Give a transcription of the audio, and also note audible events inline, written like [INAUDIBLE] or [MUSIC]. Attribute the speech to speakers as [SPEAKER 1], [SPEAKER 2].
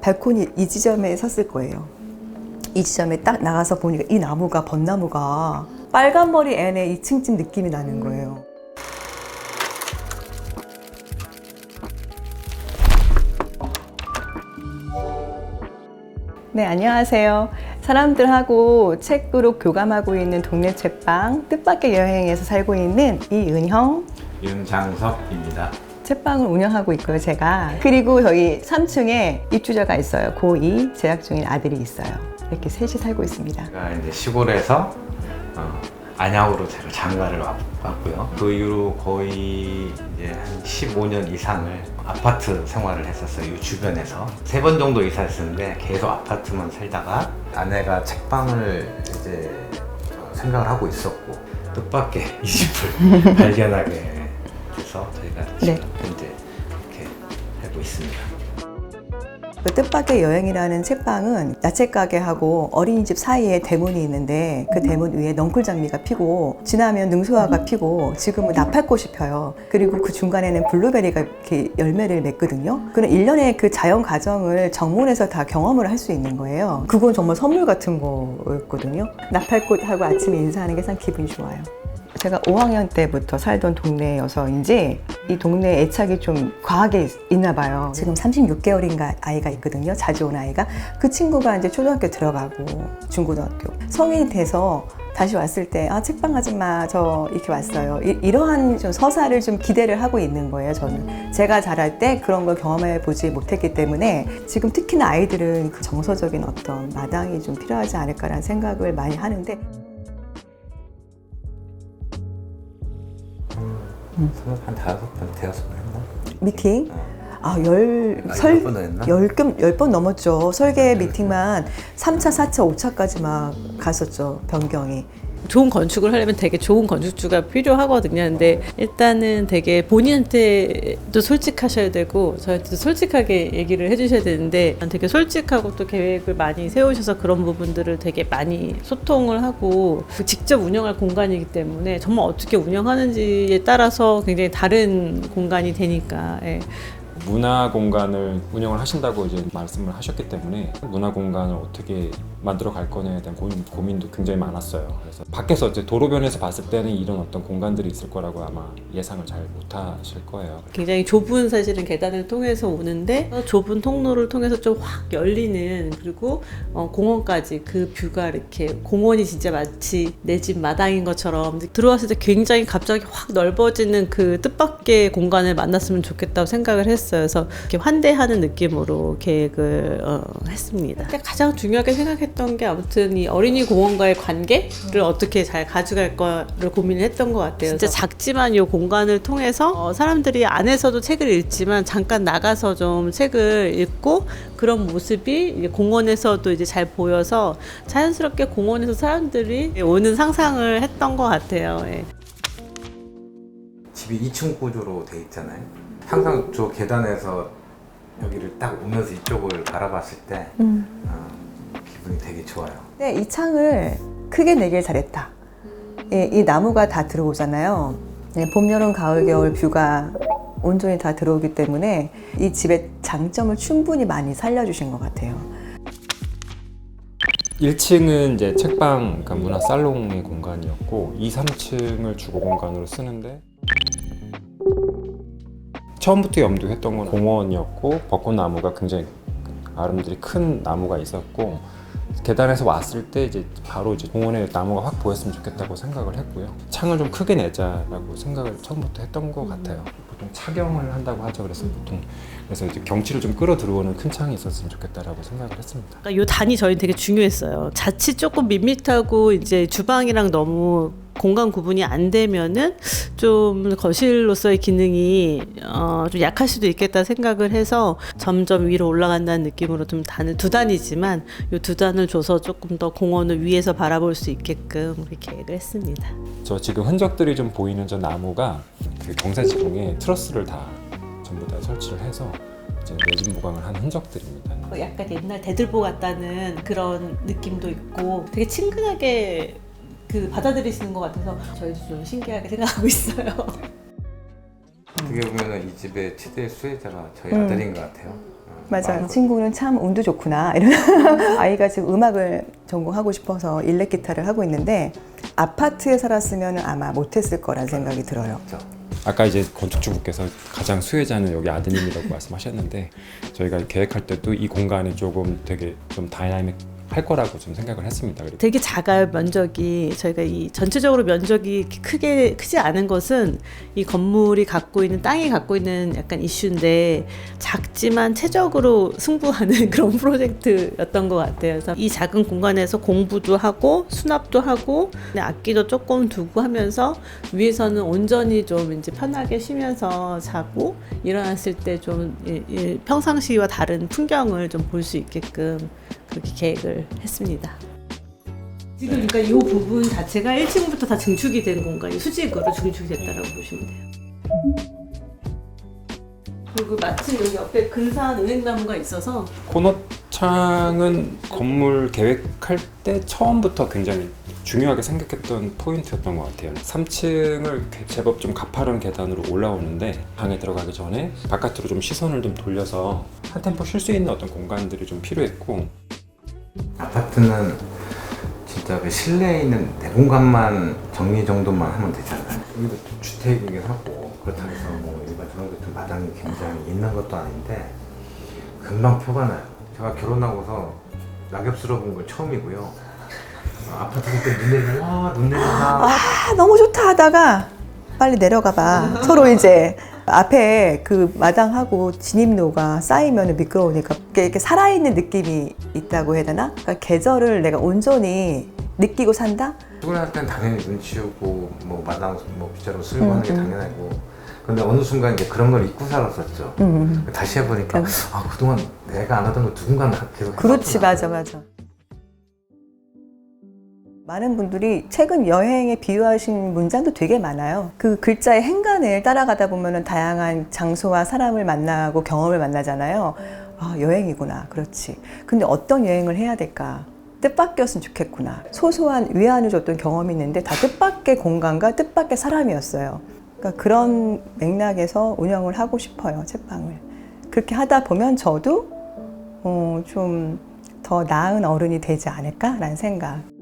[SPEAKER 1] 발코니 이 지점에 섰을 거예요. 이 지점에 딱 나가서 보니까 이 나무가 벚나무가 빨간 머리 앤의 2층집 느낌이 나는 거예요. 네, 안녕하세요. 사람들하고 책으로 교감하고 있는 동네 책방 뜻밖의 여행에서 살고 있는 이은형
[SPEAKER 2] 윤장석입니다.
[SPEAKER 1] 책방을 운영하고 있고요, 제가. 그리고 저희 3층에 입주자가 있어요. 고2 재학 중인 아들이 있어요. 이렇게 셋이 살고 있습니다.
[SPEAKER 2] 제가 이제 시골에서 어, 안양으로 제가 장가를 왔, 왔고요. 그 이후로 거의 이제 한 15년 이상을 아파트 생활을 했었어요. 이 주변에서 세 번 정도 이사했었는데 계속 아파트만 살다가 아내가 책방을 이제 생각을 하고 있었고 뜻밖의 [LAUGHS] 이 집을 발견하게 돼서 저희가 지금
[SPEAKER 1] 네.
[SPEAKER 2] 현재 이렇게 하고 있습니다.
[SPEAKER 1] 그 뜻밖의 여행이라는 책방은 야채 가게하고 어린이집 사이에 대문이 있는데 그 대문 위에 넝쿨 장미가 피고 지나면 능소화가 피고 지금은 나팔꽃이 펴요. 그리고 그 중간에는 블루베리가 이렇게 열매를 맺거든요. 그런 일련의 그 자연 과정을 정문에서 다 경험을 할 수 있는 거예요. 그건 정말 선물 같은 거였거든요. 나팔꽃하고 아침에 인사하는 게 참 기분이 좋아요. 제가 5학년 때부터 살던 동네여서인지 이 동네에 애착이 좀 과하게 있- 있나 봐요. 지금 36개월인가 아이가 있거든요. 자주 온 아이가. 그 친구가 이제 초등학교 들어가고 중고등학교. 성인이 돼서 다시 왔을 때, 아, 책방 아줌마, 저 이렇게 왔어요. 이, 러한좀 서사를 좀 기대를 하고 있는 거예요, 저는. 제가 자랄 때 그런 걸 경험해 보지 못했기 때문에 지금 특히나 아이들은 그 정서적인 어떤 마당이 좀 필요하지 않을까라는 생각을 많이 하는데
[SPEAKER 2] 한 다섯 번, 대여섯 번 했나?
[SPEAKER 1] 미팅
[SPEAKER 2] 어.
[SPEAKER 1] 아, 열,
[SPEAKER 2] 아,
[SPEAKER 1] 설,
[SPEAKER 2] 열 번도 했나?
[SPEAKER 1] 열, 금- 열번 넘었죠. 설계 미팅만 3차, 4차, 5차까지 막 갔었죠. 변경이.
[SPEAKER 3] 좋은 건축을 하려면 되게 좋은 건축주가 필요하거든요. 근데 일단은 되게 본인한테도 솔직하셔야 되고 저한테도 솔직하게 얘기를 해주셔야 되는데 되게 솔직하고 또 계획을 많이 세우셔서 그런 부분들을 되게 많이 소통을 하고 직접 운영할 공간이기 때문에 정말 어떻게 운영하는지에 따라서 굉장히 다른 공간이 되니까 예.
[SPEAKER 4] 문화 공간을 운영을 하신다고 이제 말씀을 하셨기 때문에 문화 공간을 어떻게 만들어 갈 거냐에 대한 고민, 고민도 굉장히 많았어요. 그래서 밖에서 이제 도로변에서 봤을 때는 이런 어떤 공간들이 있을 거라고 아마 예상을 잘 못하실 거예요.
[SPEAKER 3] 굉장히 좁은 사실은 계단을 통해서 오는데 좁은 통로를 통해서 좀 확 열리는 그리고 어, 공원까지 그 뷰가 이렇게 공원이 진짜 마치 내 집 마당인 것처럼 들어왔을 때 굉장히 갑자기 확 넓어지는 그 뜻밖의 공간을 만났으면 좋겠다고 생각을 했어요. 그래서 이렇게 환대하는 느낌으로 계획을 어, 했습니다. 가장 중요하게 생각했던 게 아무튼 이 어린이 공원과의 관계를 어떻게 잘 가져갈 거를 고민을 했던 것 같아요. 진짜 작지만 이 공간을 통해서 어, 사람들이 안에서도 책을 읽지만 잠깐 나가서 좀 책을 읽고 그런 모습이 공원에서도 이제 잘 보여서 자연스럽게 공원에서 사람들이 오는 상상을 했던 것 같아요. 예.
[SPEAKER 2] 집이 2층 구조로 돼 있잖아요. 항상 저 계단에서 여기를 딱 오면서 이쪽을 바라봤을 때 어, 기분이 되게 좋아요.
[SPEAKER 1] 근데 이 창을 크게 내길 잘했다. 이, 이 나무가 다 들어오잖아요. 네, 봄, 여름, 가을, 겨울 뷰가 온전히 다 들어오기 때문에 이 집의 장점을 충분히 많이 살려주신 것 같아요.
[SPEAKER 4] 1층은 이제 책방, 그러니까 문화 살롱의 공간이었고 2, 3층을 주거 공간으로 쓰는데 처음부터 염두했던 건 공원이었고 벚꽃나무가 굉장히 아름드리 큰 나무가 있었고 계단에서 왔을 때 이제 바로 이제 공원에 나무가 확 보였으면 좋겠다고 생각을 했고요. 창을 좀 크게 내자라고 생각을 처음부터 했던 것 같아요. 보통 착영을 한다고 하죠. 그래서 보통 그래서 이제 경치를 좀 끌어 들어오는 큰 창이 있었으면 좋겠다라고 생각을 했습니다.
[SPEAKER 3] 그러니까 요 단이 저희 되게 중요했어요. 자칫 조금 밋밋하고 이제 주방이랑 너무 공간 구분이 안 되면은 좀 거실로서의 기능이 어, 좀 약할 수도 있겠다 생각을 해서 점점 위로 올라간다는 느낌으로 좀 단을 두 단이지만 요 두 단을 줘서 조금 더 공원을 위에서 바라볼 수 있게끔 우리 계획을 했습니다.
[SPEAKER 4] 저 지금 흔적들이 좀 보이는 저 나무가 그 경사 지붕에 트러스를 다 전부 다 설치를 해서 이제 내진 보강을 한 흔적들입니다.
[SPEAKER 3] 어, 약간 옛날 대들보 같다는 그런 느낌도 있고 되게 친근하게 그 받아들이시는 것 같아서 저희도 좀 신기하게 생각하고 있어요.
[SPEAKER 2] 어떻게 보면 이 집의 최대 수혜자가 저희
[SPEAKER 1] 음.
[SPEAKER 2] 아들인 것 같아요. 어,
[SPEAKER 1] 맞아요. 친구는 참 운도 좋구나. 이런 [LAUGHS] 아이가 지금 음악을 전공하고 싶어서 일렉 기타를 하고 있는데 아파트에 살았으면 아마 못했을 거란 생각이 들어요.
[SPEAKER 2] 그렇죠.
[SPEAKER 4] 아까 이제 건축주부께서 가장 수혜자는 여기 아드님이라고 말씀하셨는데 저희가 계획할 때도 이 공간이 조금 되게 좀 다이나믹 할 거라고 좀 생각을 했습니다. 그리고
[SPEAKER 3] 되게 작아요 면적이 저희가 이 전체적으로 면적이 크게 크지 않은 것은 이 건물이 갖고 있는 땅이 갖고 있는 약간 이슈인데 작지만 최적으로 승부하는 [LAUGHS] 그런 프로젝트였던 것 같아요. 그래서 이 작은 공간에서 공부도 하고 수납도 하고 악기도 조금 두고 하면서 위에서는 온전히 좀 이제 편하게 쉬면서 자고 일어났을 때 좀 평상시와 다른 풍경을 좀 볼 수 있게끔 그렇게 계획을 했습니다. 지금 그러니까 이 부분 자체가 1층부터 다 증축이 된 공간이 수직으로 증축이 됐다라고 보시면 돼요. 그리고 마침 여기 옆에 근사한 은행나무가 있어서
[SPEAKER 4] 코너 창은 건물 계획할 때 처음부터 굉장히 중요하게 생각했던 포인트였던 것 같아요. 3층을 제법 좀 가파른 계단으로 올라오는데 방에 들어가기 전에 바깥으로 좀 시선을 좀 돌려서 한 템포 쉴 수 있는 어떤 공간들이 좀 필요했고
[SPEAKER 2] 아파트는 진짜 그 실내에 있는 내공간만 정리 정도만 하면 되잖아요. 여기도 주택이긴 하고 그렇다고 해서 뭐 일반 주방같은 마당이 굉장히 있는 것도 아닌데 금방 표가 나요. 제가 결혼하고서 낙엽스러워 본건 처음이고요. 아, 아파트 볼때눈 내리면 와눈 내린다.
[SPEAKER 1] 아, 너무 좋다 하다가 빨리 내려가 봐. 서로 이제 앞에 그 마당하고 진입로가 쌓이면 미끄러우니까 이렇게, 살아있는 느낌이 있다고 해야 되나? 그러니까 계절을 내가 온전히 느끼고 산다?
[SPEAKER 2] 출근할 땐 당연히 눈 치우고 뭐 마당 뭐 빗자루 쓸고
[SPEAKER 1] 음,
[SPEAKER 2] 하는 게
[SPEAKER 1] 음.
[SPEAKER 2] 당연하고 근데 어느 순간 이제 그런 걸 잊고 살았었죠.
[SPEAKER 1] 음.
[SPEAKER 2] 다시 해보니까
[SPEAKER 1] 음.
[SPEAKER 2] 아 그동안 내가 안 하던 거 누군가는 계속
[SPEAKER 1] 그렇지,
[SPEAKER 2] 했었구나.
[SPEAKER 1] 맞아, 맞아. 많은 분들이 최근 여행에 비유하신 문장도 되게 많아요. 그 글자의 행간을 따라가다 보면 다양한 장소와 사람을 만나고 경험을 만나잖아요. 아, 여행이구나. 그렇지. 근데 어떤 여행을 해야 될까? 뜻밖이었으면 좋겠구나. 소소한 위안을 줬던 경험이 있는데 다 뜻밖의 공간과 뜻밖의 사람이었어요. 그러니까 그런 맥락에서 운영을 하고 싶어요, 책방을. 그렇게 하다 보면 저도 어, 좀더 나은 어른이 되지 않을까라는 생각.